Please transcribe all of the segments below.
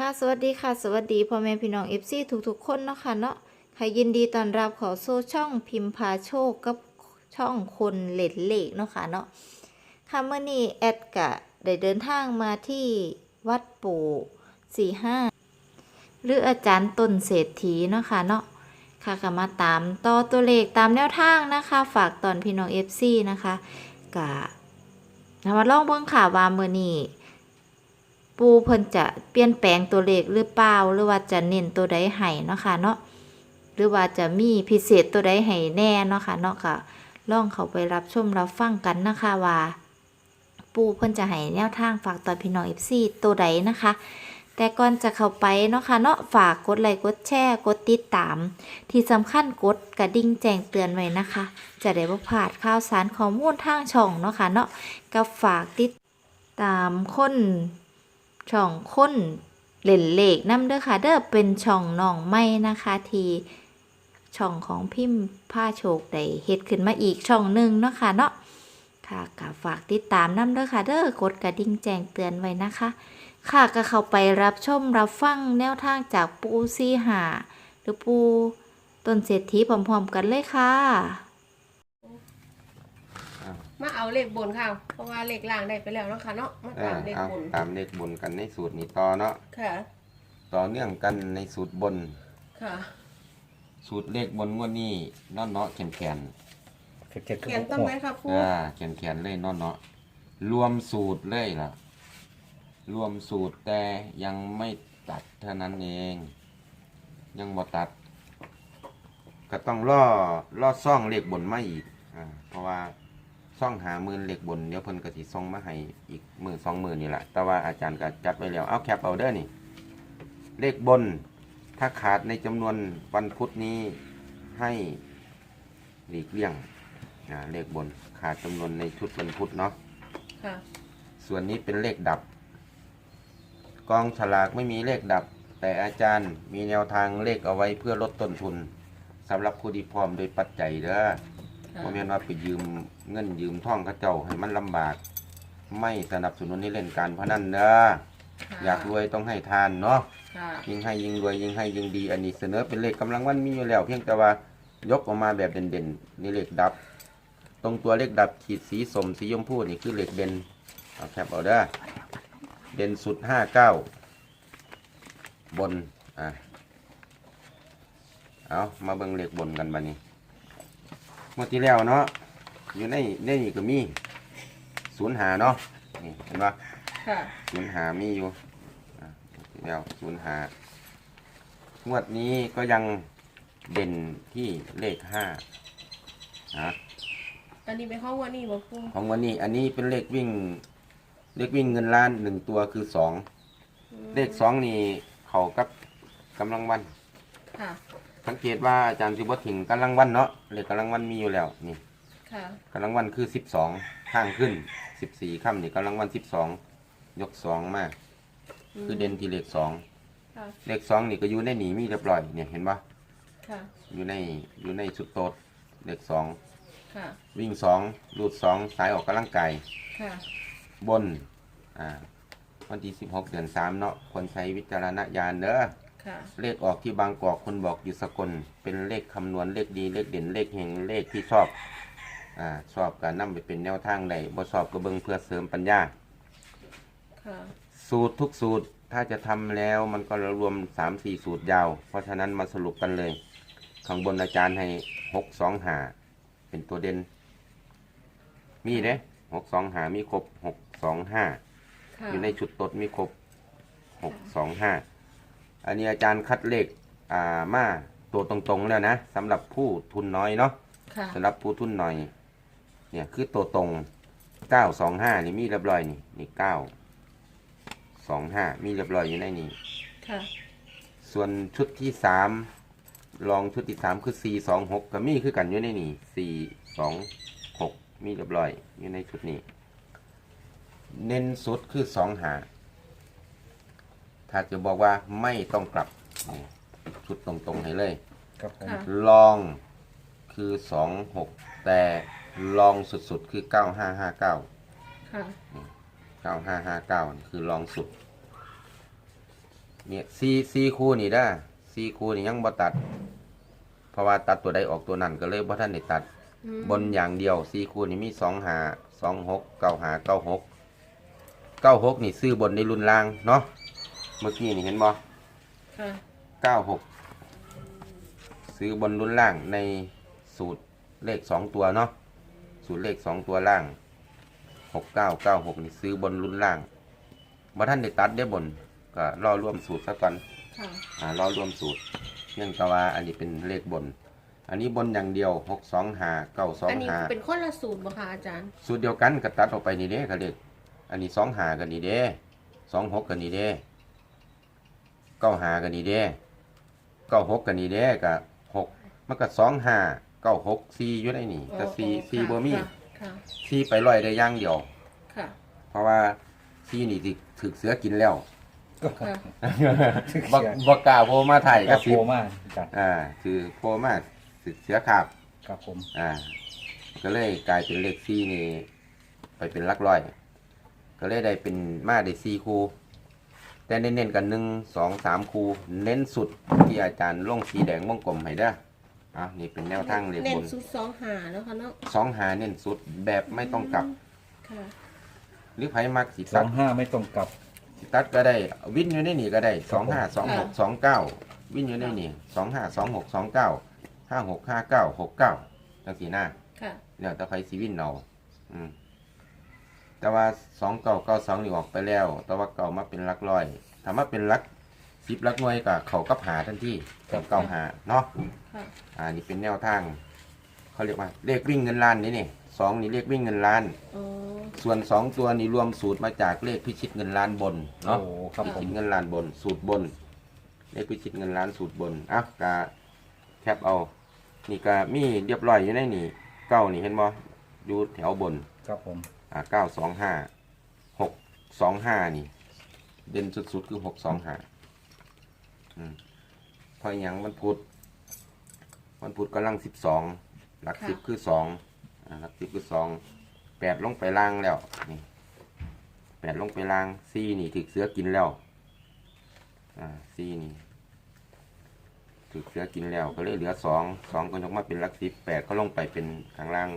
ค่ะสวัสดีค่ะ สวัสดีพ่อแม่พี่น้อง FC ทุกๆ คนเนาะค่ะเนาะค่ะยินดีต้อนรับขอสู่ช่องพิมพาโชคกับช่องคนเหล็ดเลขเนาะค่ะเนาะค่ะเมื่อนี้แอดกะได้เดินทางมาที่วัดปู่สี่ห้าหรืออาจารย์ต้นเศรษฐีเนาะค่ะเนาะค่ะก็มาตามต่อตัวเลขตามแนวทางนะคะ ฝากตอนพี่น้อง FC นะคะกะนำมาลองเบิ่งค่ะว่าเมื่อนี้ ปูเพิ่นจะเปลี่ยนแปลงตัวเลขหรือเปล่าหรือว่าจะเน้นตัวใดให้เนาะค่ะเนาะหรือว่าจะมีพิเศษตัวใดให้แน่เนาะค่ะเนาะก็ลองเข้าไปรับชมรับฟังกันนะคะว่า ปูเพิ่นจะให้แนวทางฝากตอนพี่น้อง FC ตัวใดนะคะแต่ก่อนจะเข้าไปเนาะค่ะเนาะฝากกดไลค์กดแชร์กดติดตาม ที่สำคัญกดกระดิ่งแจ้งเตือนไว้นะคะ จะได้บ่พลาดข่าวสารข้อมูลทางช่องเนาะค่ะเนาะก็ฝากติดตามคน ช่องค้นเล่นเลขนํเด้อค่ะเด้อเป็นช่องน้องไม่นะคะทีช่องของพิมพ์ผ้าโชคได้เฮ็ดขึ้นมาอีกช่องหนึ่งเนาะค่ะเนาะค่ะก็ฝากติดตามนํเด้อค่ะเด้อกดกระดิ่งแจ้งเตือนไว้นะคะ ค่ะก็เข้าไปรับชมรับฟังแนวทางจากปูซีหาหรือปูต้นเศรษฐีพร้อมๆกันเลยค่ะ มาเอาเลขบนค่ะ เพราะว่าเลขล่างได้ไปแล้วเนาะค่ะเนาะมาเอตามอเลขเอาบนตามเลขบนกันในสูตรนี้ต่อเนาะค่ะ ต่อเนื่องกันในสูตรบนค่ะ สูตรเลขบนงวดนี้เนาะเนาะแขนแขนเจ็ดเจ็ดคือเขียนหกต้องหกไหมค่ะครูอ่าแขนแขนเลยเนาะเนาะรวมสูตรเลยล่ะ รวมสูตรแต่ยังไม่ตัดเท่านั้นเอง ยังบ่ตัด ก็ต้องล่อล่อซ่องเลขบนมาอีกอ่าเพราะว่า ซ่องหาหมื่นเลขบนเดี๋ยวเพิ่นก็สิส่งมาให้อีกหมื่นสองหมื่นนี่แหละแต่ว่าอาจารย์ก็จัดไว้แล้วเอาแคปเอาเด้อนี่ เลขบนถ้าขาดในจำนวนวันพุธนี้ให้หลีกเลี่ยงอ่าเลขบนขาดจำนวนในชุดวันพุธเนาะค่ะ ส่วนนี้เป็นเลขดับ กองฉลากไม่มีเลขดับ แต่อาจารย์มีแนวทางเลขเอาไว้เพื่อลดต้นทุนสำหรับผู้ที่พร้อมโดยปัจจัยเด้อ ค่ะเพราะแม่นว่าไปยืมเงินยืมท่องเข้าเจ้าให้มันลำบาก ไม่สนับสนุนให้เล่นการพนันเด้อค่ะอยากรวยต้องให้ทานเนาะค่ะยิ่งให้ยิ่งรวยยิ่งให้ยิ่งดี อันนี้เสนอเป็นเลขกำลังวันมีอยู่แล้ว เพียงแต่ว่ายกออกมาแบบเด่นๆนี่เลขดับ ตรงตัวเลขดับขีดสีสมสีชมพูนี่คือเลขเด่นเอาแคปเอาเด้อเด่นสุดห้าเก้าบนอะเอามาเบิ่งเลขบนกันบัดนี้ เมื่อที่แล้วเนาะอยู่ในในนี่ก็มีศูนย์หาเนาะนี่เห็นปะค่ะ ศูนย์หามีอยู่อะเดี๋ยวศูนย์หางวดนี้ก็ยังเด่นที่เลขห้านะอันนี้เป็นห้องวันนี้บอกครูของวันนี้อันนี้เป็นเลขวิ่ง เลขวิ่งเงินล้านหนึ่งตัวคือสองอืมเลขสองนี่เขากับกำลังวัน ค่ะ สังเกตว่าอาจารย์สิบถิงกำลังวันเนาะเลขกำลังวันมีอยู่แล้วนี่ค่ะกำลังวันคือสิบสองข้างขึ้นสิบสี่ค่ำนี่กำลังวันสิบสองยกสองมาคือเด่นที่เลขสองค่ะเลขสองนี่ก็อยู่ในหนีมีเรียบร้อยเนี่ยเห็นปะค่ะอยู่ในอยู่ในชุดโต๊ดเลขสองค่ะวิ่งสองรูดสองสายออกกำลังกายค่ะบนอ่าวันที่สิบหกเดือนสามเนาะคนใช้วิจารณญาณเด้อ ค่ะ เลขออกที่บางกอกคนบอกอยู่สกลเป็นเลขคำนวณเลขดีเลขเด่นเลขเฮงเลขที่ชอบอ่าชอบการนำไปเป็นแนวทางใดบ่ชอบก็เบิ่งเพื่อเสริมปัญญา ค่ะ สูตรทุกสูตรถ้าจะทำแล้วมันก็รวมสามสี่สูตรยาว เพราะฉะนั้นมาสรุปกันเลย ข้างบนอาจารย์ให้หกสองหาเป็นตัวเด่นมีเด้หกสองหามีครบหกสองห้าค่ะ อยู่ในชุดตดมีครบหกส องห้าอันนี้อาจารย์คัดเลขอ่ามาตัวตรงๆแล้วนะสำหรับผู้ทุนน้อยเนาะค่ะสำหรับผู้ทุนน้อย เนี่ยคือตัวตรงเก้าสองห้านี่มีเรียบร้อยนี่นี่เก้าสองห้ามีเรียบร้อยอยู่ในนี้ค่ะส่วนชุดที่สามลองชุดที่สามคือสี่สองหกก็มีคือกันอยู่ในนี่สี่สองหกมีเรียบร้อยอยู่ในชุดนี้ เน้นสุดคือสองหา ถ้าจะบอกว่าไม่ต้องกลับนี่ชุดตรงๆให้เลย ครับผมค่ะ ลองคือสองหกแต่ลองสุดๆคือเก้าห้าห้าเก้าค่ะ เก้าห้าห้าเก้าคือลองสุด เนี่ยซีซีคู่นี่ได้ซีคู่นี่ยังบ่ตัด เพราะว่าตัดตัวใดออกตัวนั้นก็เลยบ่ท่านได้ตัด อืมบนอย่างเดียวซีคูนี่มีสองหาสองหกเก้าหาเก้าหกเก้าหกนี่ซื้อบนในรุ่นล่างเนาะเมื่อกี้นี่เห็นบ่ค่ะเก้าหกซื้อบนรุ่นล่างในสูตรเลขสองตัวเนาะสูตรเลขสองตัวล่างหกเก้าเก้าหกนี่ซื้อบนรุ่นล่างบ่ท่านได้ตัดได้บนก็รอร่วมสูตรซะก่อนค่ะอ่ารอร่วมสูตร เนื่องจากว่าอันนี้เป็นเลขบน อันนี้บนอย่างเดียวหกสองหาเก้าสองอันนี้หาเป็นคนละสูตรบ่คะอาจารย์สูตรเดียวกันก็ตัดออกไปนี่เด้เขาเรียกอันนี้สองหากันนี่เด้สองหกกันนี่เด้เก้าหากันนี่เด้เก้าหกกันนี่เด้กับหกมันก็สองหาเก้าหกสี่อยู่ในนี่ก็สี่โอ้โหสี่ค่ะบ่มีค่ะค่ะ สี่ไปลอยได้อย่างเดียว ค่ะ เพราะว่าสี่นี่สิถึกเสือกินแล้วก็ค่ะ บักบักกล้าโพมาไทยกก็ระสิโปมากจัดอ่าคือโพมาสึกเสือขาบครับผม อ่า ก็เลยกลายเป็นเลขสี่นี่ ไปเป็นหลักร้อย ก็เลยได้เป็นมาได้สี่คู่ แต่เน้นๆกันหนึ่งสองสามคู่เน้นสุดที่อาจารย์ลงสีแดงวงกลมให้เด้ออะนี่เป็นแนวทางเลขเน้บนนสูตรสองหาแล้วค่ะเนาะสองหาเน้นสุดแบบไม่ต้องกลับ ค่ะหรือไผมักสิสตัอดงห้าไม่ตรงกับสิตัดก็ได้ วินอยู่ในนี่ก็ได้สองห้าสองหกค่ะสองเก้าวินอยู่ในนี่สองห้าสองหกสองเก้าห้าหกห้าเก้าหกเก้าจังสีหน้าค่ะ แล้วแต่ใครสีวินเอาอืม แต่ว่าสองเก้าเก้าสองนี่ออกไปแล้ว แต่ว่าเก่ามาเป็นหลักร้อยถามว่าเป็นหลักสิบหลักหน่วยกับเขากับหาทันทีกับเก้าหาเนาะค่ะอ่านี่เป็นแนวทางเขาเรียกว่าเลขวิ่งเงินล้านนี่นี่สองนี่เลขวิ่งเงินล้านอ๋อส่วนสองตัวนี่รวมสูตรมาจากเลขพิชิตเงินล้านบนโอ้เนาะครับพิผชิมตเงินล้านบน สูตรบนเลขพิชิตเงินล้านสูตรบนอะกาแคปเอา นี่ก็มีเรียบร้อยอยู่ในนี่เก้านี่เห็นบ่อยู่แถวบน ครับผม อ่าเก้าสองห้าหกสองห้านี่ เด่นสุดๆคือหกสองห้าอืมเพราะหยังมันพุธมันพุธกำลังสิบสองหลักสิบคือสองอ่าหลักสิบคือสองแปดลงไปล่างแล้วนี่แปดลงไปล่างสี่นี่ถึกเสือกินแล้วอ่าสี่นี่ถึกเสือกินแล้วก็เลยเหลือสองสองก็ยกมาเป็นหลักสิบแปดก็ลงไปเป็นข้างล่าง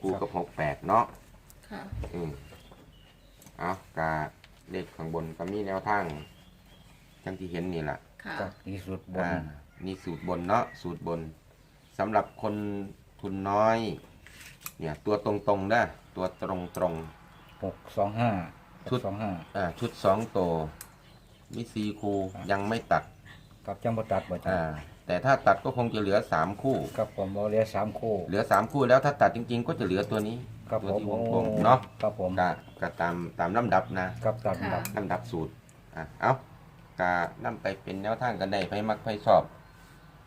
คู่กับหกแปดเนาะ ค่ะ อืมเอากาเด็กข้างบนก็มีแนวทางจังที่เห็นนี่แหละค่ะจากที่สุดบนอ่านี่สูตรบนเนาะสูตรบนสำหรับคนทุนน้อย เนี่ย ตัวตรงๆนะตัวตรงหกสองห้าชุด สองห้าๆอ่าชุดสองตัวมีซีคูยังไม่ตัด กับจังบตัดบ่จ้าอ่าแต่ถ้าตัดก็คงจะเหลือสามคู่ ครับผมเราเรียกสามคู่เหลือสามคู่แล้วถ้าตัดจริง ๆ ก็จะเหลือตัวนี้ครับตัวผมที่วงกลมเนาะครับผมกะกะตามตามลำดับนะครับตัดค่ะดับ ลำดับสูตรอะเอากานํไปเป็นแนวทางกันได้ไผมักไผชอบ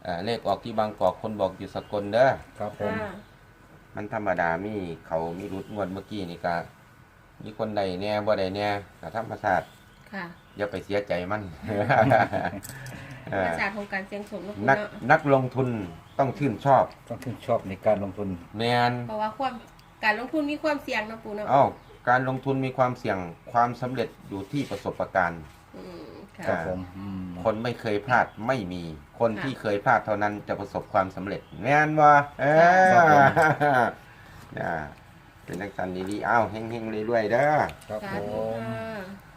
อ่าเลขออกที่บางกอกคนบอกอยู่สกลเด้อครับผม ค่ะมันธรรมดามีเขามีรุดงวดเมื่อกี้นี่กะมีคนใดแน่บ่ใดแน่กะธรรมศาสตร์ค่ะ อย่าไปเสียใจมัน เอปอระสาทของการเสี่ยงโชคเนาะคุณนักเนาะนักลงทุนต้องชื่นชอบต้องชื่นชอบในการลงทุน แมนเพราะว่าความการลงทุนมีความเสี่ยงเนาะปูเนาะเอ้าการลงทุนมีความเสี่ยงความสำเร็จอยู่ที่ประสบการณ์ อืมค่ะครับผมอืมคนไม่เคยพลาดไม่มี คนค่ะที่เคยพลาดเท่านั้นจะประสบความสำเร็จแม่นว่าเออครับผมน่ะเป็นนักสันดีๆอ้าวเฮงๆเรื่อยๆเด้อครับสาผธุม ค่ะ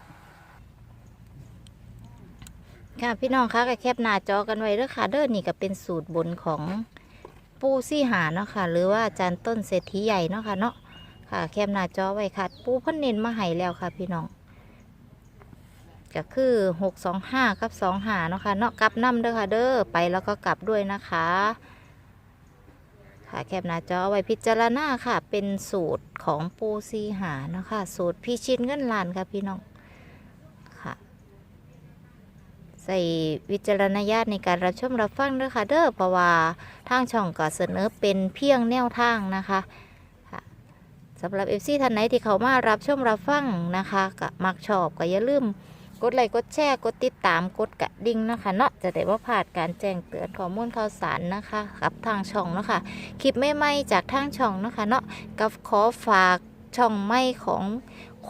ค่ะพี่น้องคะก็แคปหน้าจอกันไว้เด้อค่ะเด้อนี่ก็เป็นสูตรบนของปูซี่หาเนาะค่ะ หรือว่าอาจารย์ต้นเศรษฐีใหญ่เนาะค่ะเนาะค่ะ แคปหน้าจอไว้ค่ะ ปูเพิ่นเน้นมาให้แล้วค่ะ พี่น้องก็คือหกสองห้ากับสองหาเนาะค่ะเนาะกลับน้ำเด้อค่ะเด้อไปแล้วก็กลับด้วยนะคะ ค่ะแคปหน้าจอไว้พิจารณาค่ะ เป็นสูตรของปูซีหาเนาะค่ะสูตรพิชิตเงินล้านค่ะพี่น้องค่ะ ใส่วิจารณญาณในการรับชมรับฟังด้วยค่ะเด้อเพราะว่าทางช่องก็เสนอเป็นเพียงแนวทางนะคะสำหรับเอฟซีท่านไหนที่เขามารับชมรับฟังนะคะก็มักชอบก็อย่าลืมกดไลค์กดแชร์กดติดตามกดกระดิ่งนะคะเนาะจะได้ว่าพลาดการแจ้งเตือนข้อมูลข่าวสารนะคะกับทางช่องเนาะคะคลิปใหม่ๆจากทางช่องนะคะเนาะกับขอฝากช่องใหม่ของ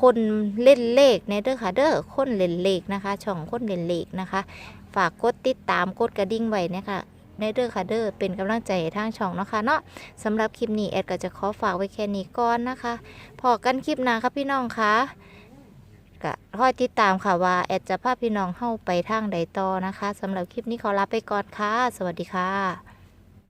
คนเล่นเลขในเด้อค่ะเด้อคนเล่นเลขนะคะ ช่องคนเล่นเลขนะคะ ฝากกดติดตามกดกระดิ่งไว้นะคะในเด้อค่ะเด้อเป็นกำลังใจทางช่องเนาะค่ะเนาะสำหรับคลิปนี้แอดก็จะขอฝากไว้แค่นี้ก่อนนะคะพอกันคลิปหน้าครับพี่น้องคะก็คอยติดตามค่ะว่าแอดจะพาพี่น้องเข้าไปทางใดต่อนะคะสำหรับคลิปนี้ขอลาไปก่อนค่ะ สวัสดีค่ะ